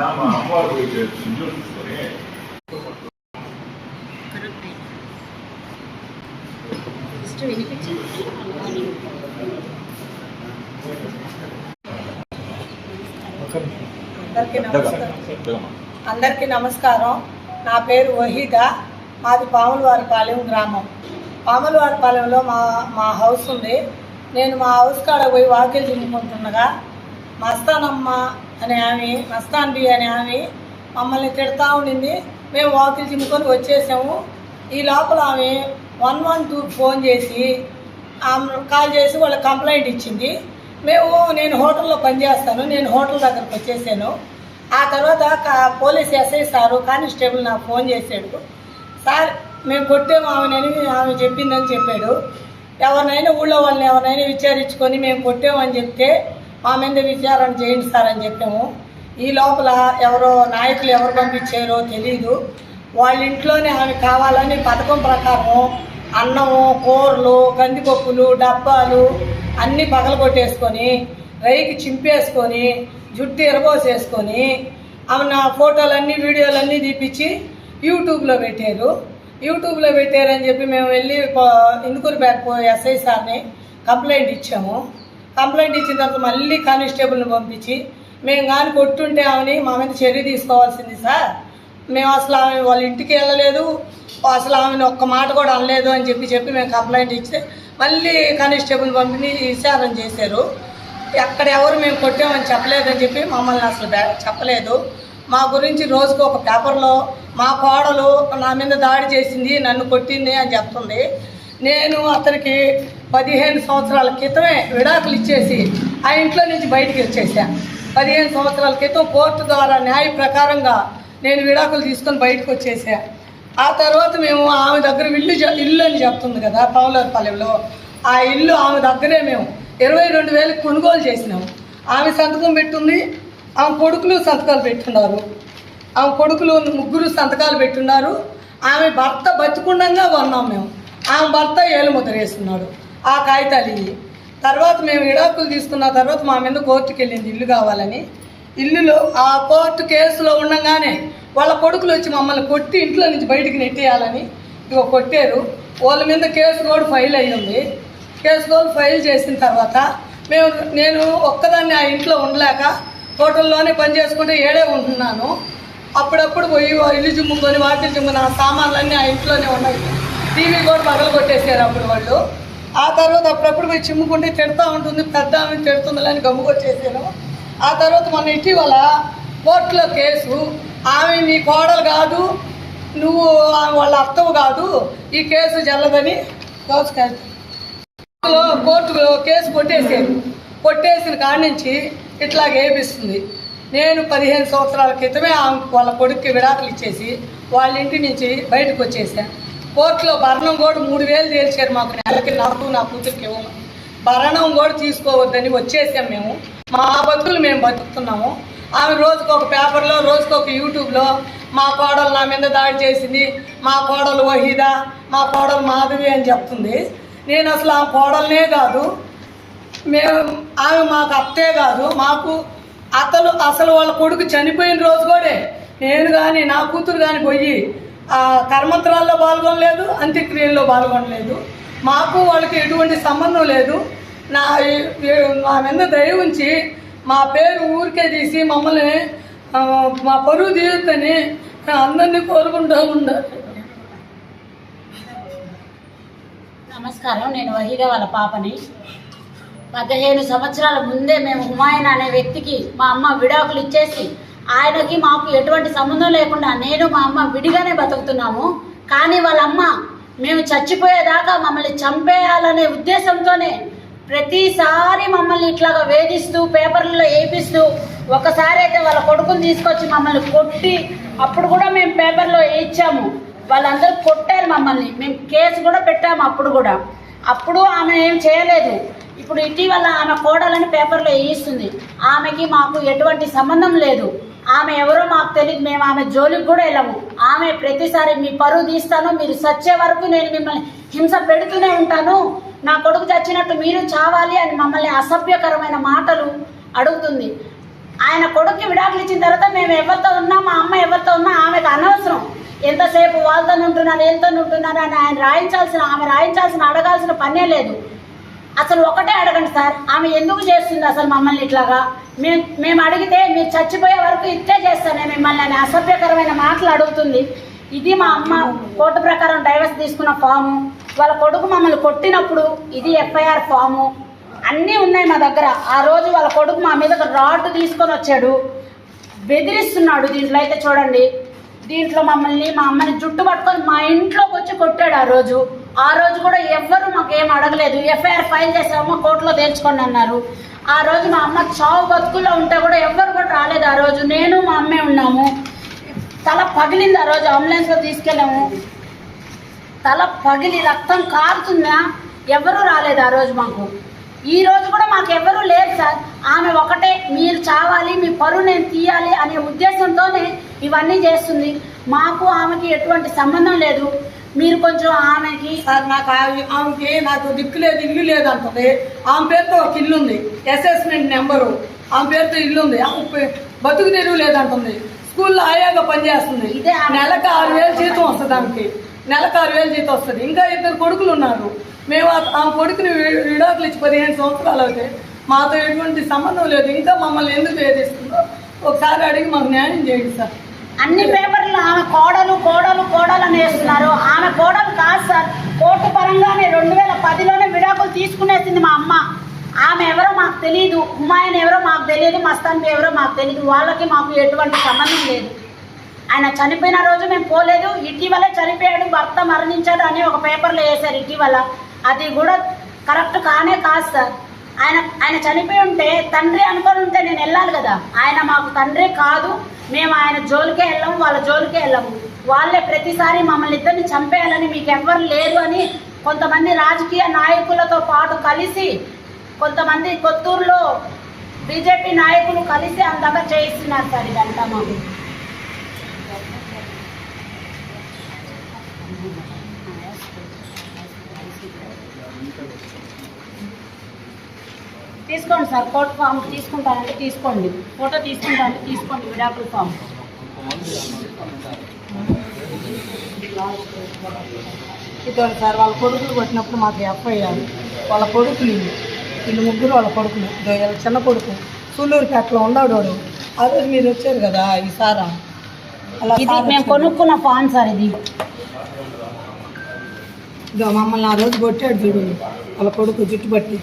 నిన్న మా అమ్మవారు సింధూరు తీసుకొని ఫస్ట్ వినిపించి అందరికీ నమస్కారం. అందరికీ నమస్కారం. నా పేరు వహీద. మాది పాములవారిపాలెం గ్రామం. పాములవారిపాలెంలో మా మా హౌస్ ఉంది. నేను మా హౌస్ కాడ పోయి వాకిలు చింపుకుంటుండగా మస్తానమ్మ అనే ఆమె మస్తాన్ బి అనే ఆమె మమ్మల్ని తిడతా ఉండింది. మేము వాకిలు చిమ్ముకొని వచ్చేసాము. ఈ లోపల ఆమె వన్ వన్ టూ ఫోన్ చేసి ఆమె కాల్ చేసి వాళ్ళ కంప్లైంట్ ఇచ్చింది. మేము నేను హోటల్లో పనిచేస్తాను నేను హోటల్ దగ్గరకు వచ్చేసాను. ఆ తర్వాత కా- పోలీస్ ఎస్ఐ సారు కానిస్టేబుల్ నాకు ఫోన్ చేశాడు. సార్ మేము కొట్టాము ఆమెనని ఆమె చెప్పిందని చెప్పాడు. ఎవరినైనా ఊళ్ళో వాళ్ళని ఎవరినైనా విచారించుకొని మేము కొట్టామని చెప్తే మా మీద విచారణ చేయండి సార్ అని చెప్పాము. ఈ లోపల ఎవరో నాయకులు ఎవరు పంపించారో తెలీదు. వాళ్ళ ఇంట్లోనే ఆమె కావాలని పథకం ప్రకారం అన్నము కూరలు కందిపప్పులు డబ్బాలు అన్నీ పగలగొట్టేసుకొని రైకి చింపేసుకొని జుట్టు ఎరబోసేసుకొని ఆమె నా ఫోటోలన్నీ వీడియోలన్నీ తీపిచ్చి యూట్యూబ్లో పెట్టారు. యూట్యూబ్లో పెట్టారని చెప్పి మేము వెళ్ళి ఇందుకూరుపేట ఎస్ఐ సార్ని కంప్లైంట్ ఇచ్చాము. కంప్లైంట్ ఇచ్చిన తర్వాత మళ్ళీ కానిస్టేబుల్ని పంపించి మేము కానీ కొట్టుంటే ఆమెని మా మీద చర్య తీసుకోవాల్సింది సార్. మేము అసలు ఆమె వాళ్ళ ఇంటికి వెళ్ళలేదు. అసలు ఆమెను ఒక్క మాట కూడా అనలేదు అని చెప్పి చెప్పి మేము కంప్లైంట్ ఇస్తే మళ్ళీ కానిస్టేబుల్ పంపిణీ విచారణ చేశారు. ఎక్కడ ఎవరు మేము కొట్టామని చెప్పలేదని చెప్పి మమ్మల్ని అసలు చెప్పలేదు. మా గురించి రోజుకు ఒక పేపర్లో మా కోడలు నా మీద దాడి చేసింది నన్ను కొట్టింది అని చెప్తుంది. నేను అతనికి పదిహేను సంవత్సరాల క్రితమే విడాకులు ఇచ్చేసి ఆ ఇంట్లో నుంచి బయటికి వచ్చేసా. పదిహేను సంవత్సరాల క్రితం కోర్టు ద్వారా న్యాయ ప్రకారంగా నేను విడాకులు తీసుకొని బయటకు వచ్చేసా. ఆ తర్వాత మేము ఆమె దగ్గర ఇల్లు ఇల్లు అని చెప్తుంది కదా పౌలర్పాలెంలో ఆ ఇల్లు ఆమె దగ్గరే మేము ఇరవై రెండు వేలకు కొనుగోలు చేసినాము ఆమె సంతకం పెట్టుంది ఆమె కొడుకులు సంతకాలు పెట్టున్నారు. ఆమె కొడుకులు ముగ్గురు సంతకాలు పెట్టున్నారు. ఆమె భర్త బతుకుండగా కొన్నాం మేము. ఆమె భర్త ఏలు ముద్ర వేస్తున్నాడు ఆ కాగితాలు ఇవి తర్వాత మేము విడాకులు తీసుకున్న తర్వాత మా మీద కోర్టుకి వెళ్ళింది ఇల్లు కావాలని. ఇల్లులో ఆ కోర్టు కేసులో ఉండగానే వాళ్ళ కొడుకులు వచ్చి మమ్మల్ని కొట్టి ఇంట్లో నుంచి బయటికి నెట్టేయాలని ఇగో కొట్టారు. వాళ్ళ మీద కేసు కూడా ఫైల్ అయ్యింది కేసు కూడా ఫైల్ చేసిన తర్వాత మేము నేను ఒక్కదాన్ని ఆ ఇంట్లో ఉండలేక హోటల్లోనే పని చేసుకుంటే ఏడే ఉంటున్నాను. అప్పుడప్పుడు పోయి ఇల్లు చుమ్ముకొని వాటిల్ చుమ్ముకొని ఆ సామాన్లన్నీ ఆ ఇంట్లోనే ఉన్నాయి. టీవీ కూడా పగలు కొట్టేసారు అప్పుడు వాళ్ళు. తర్వాత అప్పుడప్పుడు పోయి చిమ్ముకుంటే తిడతా ఉంటుంది పెద్ద ఆమె తిడుతుందని గమ్ముకొచ్చేసాను ఆ తర్వాత మన ఇటీవల కోర్టులో కేసు ఆమె నీ కోడలు కాదు నువ్వు ఆమె వాళ్ళ అత్తవు కాదు ఈ కేసు జల్లదని కోర్టులో కోర్టులో కేసు కొట్టేసాను కొట్టేసిన కాడి నుంచి ఇట్లా గేపిస్తుంది నేను పదిహేను సంవత్సరాల క్రితమే ఆమె వాళ్ళ కొడుక్కి విడాకులు ఇచ్చేసి వాళ్ళ ఇంటి నుంచి బయటకు వచ్చేసాను కోర్టులో భరణం కూడా మూడు వేలు తేల్చారు మాకు. నెలకి నాకు నా కూతురికి ఇవ్వమని భరణం కూడా తీసుకోవద్దని వచ్చేసాం మేము. మా బతుకులు మేము బతుకుతున్నాము. ఆమె రోజుకు ఒక పేపర్లో రోజుకు ఒక యూట్యూబ్లో మా కోడలు నా మీద దాడి చేసింది. మా కోడలు వహీదా మా కోడలు మాధవి అని చెప్తుంది. నేను అసలు ఆ కోడలనే కాదు. మేము ఆమె మాకు అత్తే కాదు. మాకు అతను అసలు వాళ్ళ కొడుకు చనిపోయిన రోజు కూడా నేను కానీ నా కూతురు కానీ పోయి కర్మంతరాల్లో పాల్గొనలేదు అంత్యక్రియల్లో పాల్గొనలేదు. మాకు వాళ్ళకి ఎటువంటి సంబంధం లేదు. నా మా మీద దయ ఉంచి మా పేరు ఊరికే తీసి మమ్మల్ని మా పరువు తీయొద్దని అందరినీ కోరుకుంటూ ఉండాలి. నమస్కారం. నేను వహీద వాళ్ళ పాపని. పదిహేను సంవత్సరాల ముందే మేము హుమాయూన్ అనే వ్యక్తికి మా అమ్మ విడాకులు ఇచ్చేసి ఆయనకి మాకు ఎటువంటి సంబంధం లేకుండా నేను మా అమ్మ విడిగానే బతుకుతున్నాము. కానీ వాళ్ళ అమ్మ మేము చచ్చిపోయేదాకా మమ్మల్ని చంపేయాలనే ఉద్దేశంతోనే ప్రతిసారి మమ్మల్ని ఇట్లాగా వేధిస్తూ పేపర్లలో వేపిస్తూ ఒకసారి అయితే వాళ్ళ కొడుకుని తీసుకొచ్చి మమ్మల్ని కొట్టి అప్పుడు కూడా మేము పేపర్లో వేయించాము వాళ్ళందరూ కొట్టారు మమ్మల్ని. మేము కేసు కూడా పెట్టాము అప్పుడు కూడా. అప్పుడు ఆమె ఏం చేయలేదు. ఇప్పుడు ఇటీవల ఆమె కోడలని పేపర్లో వేయిస్తుంది ఆమెకి మాకు ఎటువంటి సంబంధం లేదు. ఆమె ఎవరో మాకు తెలియదు మేము ఆమె జోలికి కూడా వెళ్ళము. ఆమె ప్రతిసారి మీ పరువు తీస్తాను మీరు చచ్చే వరకు నేను మిమ్మల్ని హింస పెడుతూనే ఉంటాను. నా కొడుకు చచ్చినట్టు మీరు చావాలి అని మమ్మల్ని అసభ్యకరమైన మాటలు అడుగుతుంది. ఆయన కొడుక్కి విడాకులు ఇచ్చిన తర్వాత మేము ఎవరితో ఉన్నా మా అమ్మ ఎవరితో ఉన్నా ఆమెకు అనవసరం. ఎంతసేపు వాళ్ళతో ఉంటున్నాను ఎంతో ఉంటున్నాను అని ఆయన రాయించాల్సిన ఆమె రాయించాల్సిన అడగాల్సిన పనే లేదు. అసలు ఒకటే అడగండి సార్ ఆమె ఎందుకు చేస్తుంది అసలు మమ్మల్ని ఇట్లాగా? మేము మేము అడిగితే మీరు చచ్చిపోయే వరకు ఇట్లే చేస్తానే మిమ్మల్ని అని అసభ్యకరమైన మాటలు అడుగుతుంది. ఇది మా అమ్మ కోర్టు ప్రకారం డైవర్స్ తీసుకున్న ఫాము. వాళ్ళ కొడుకు మమ్మల్ని కొట్టినప్పుడు ఇది ఎఫ్ఐఆర్ ఫాము. అన్నీ ఉన్నాయి మా దగ్గర. ఆ రోజు వాళ్ళ కొడుకు మా మీద రాడ్ తీసుకొని వచ్చాడు. బెదిరిస్తున్నాడు దీంట్లో అయితే చూడండి. దీంట్లో మమ్మల్ని మా అమ్మని జుట్టు పట్టుకొని మా ఇంట్లోకి వచ్చి కొట్టాడు ఆ రోజు. ఆ రోజు కూడా ఎవ్వరు మాకేం అడగలేదు. ఎఫ్ఐఆర్ ఫైల్ చేసామో కోర్టులో తేల్చుకోండి అన్నారు. ఆ రోజు మా అమ్మ చావు బతుకుల్లో ఉంటే కూడా ఎవ్వరు కూడా రాలేదు ఆ రోజు. నేను మా అమ్మే ఉన్నాము. తల పగిలింది ఆ రోజు అంబులెన్స్లో తీసుకెళ్ళాము. తల పగిలి రక్తం కారుతుందా ఎవరు రాలేదు ఆ రోజు మాకు. ఈ రోజు కూడా మాకు ఎవరు లేరు సార్. ఆమె ఒకటే మీరు చావాలి మీ పరువు నేను తీయాలి అనే ఉద్దేశంతోనే ఇవన్నీ చేస్తుంది. మాకు ఆమెకి ఎటువంటి సంబంధం లేదు. మీరు కొంచెం ఆమెకి సార్ నాకు ఆమె- ఆమెకి నాకు దిక్కు లేదు ఇల్లు లేదు అంటది. ఆమె పేరుతో ఒక ఇల్లు ఉంది. అసెస్మెంట్ నెంబరు ఆమె పేరుతో ఇల్లు ఉంది. ఆమె బతుకు తెరువు లేదంటుంది స్కూల్లో ఆయాగా పనిచేస్తుంది. నెలకు ఆరు వేలు జీతం వస్తుంది ఆమెకి. నెలకు ఆరు వేలు జీతం వస్తుంది. ఇంకా ఇద్దరు కొడుకులు ఉన్నారు. మేము ఆ- కొడుకుని విడాకులు ఇచ్చి పదిహేను సంవత్సరాలు అవుతాయి మాతో ఎటువంటి సంబంధం లేదు. ఇంకా మమ్మల్ని ఎందుకు వేధిస్తుందో ఒకసారి అడిగి మాకు న్యాయం చేయండి సార్. అన్ని పేపర్లు ఆమె కోడలు కోడలు కోడలు అని వేస్తున్నారు. ఆమె కోడలు కాదు సార్ కోర్టు పరంగానే రెండు వేల పదిలోనే విడాకులు తీసుకునేసింది మా అమ్మ. ఆమె ఎవరో మాకు తెలియదు హుమాయన్ ఎవరో మాకు తెలియదు మస్తాన్కి ఎవరో మాకు తెలియదు వాళ్ళకి మాకు ఎటువంటి సంబంధం లేదు. ఆయన చనిపోయిన రోజు మేము పోలేదు ఇటీవలే చనిపోయాడు భర్త మరణించాడు అని ఒక పేపర్లో వేశారు ఇటీవల. అది కూడా కరెక్ట్ కానే కాదు సార్. ఆయన ఆయన చనిపోయి ఉంటే తండ్రి అనుకొని ఉంటే నేను వెళ్ళాలి కదా. ఆయన మాకు తండ్రి కాదు. మేము ఆయన జోలికే వెళ్ళాము వాళ్ళ జోలికే వెళ్ళాము. వాళ్ళే ప్రతిసారి మమ్మల్ని ఇద్దరిని చంపేయాలని మీకు ఎవ్వరు లేరు అని కొంతమంది రాజకీయ నాయకులతో పాటు కలిసి కొంతమంది కొత్తూరులో బీజేపీ నాయకులు కలిసి అంతగా చేయిస్తున్నారు సార్ ఇదంతా మాకు. తీసుకోండి సార్ కోర్టు ఫామ్ తీసుకుంటానంటే తీసుకోండి. ఫోటో తీసుకుంటానంటే తీసుకోండి విడాకుల ఫామ్. ఇటువంటి సార్ వాళ్ళ కొడుకులు కొట్టినప్పుడు మాకు ఎఫ్ఐఆర్. వాళ్ళ కొడుకులు వీళ్ళు. వీళ్ళు ముగ్గురు వాళ్ళ కొడుకులు. వీళ్ళ చిన్న కొడుకు. సూళ్ళూరుపేటలో వాడు. ఆ రోజు మీరు వచ్చారు కదా ఈ సారా? అలా ఇది మేము. కొనుక్కున్న ఫామ్ సార్ ఇది. ఇదో మమ్మల్ని ఆ రోజు కొట్టాడు చూడు. వాళ్ళ కొడుకు జుట్టు పట్టి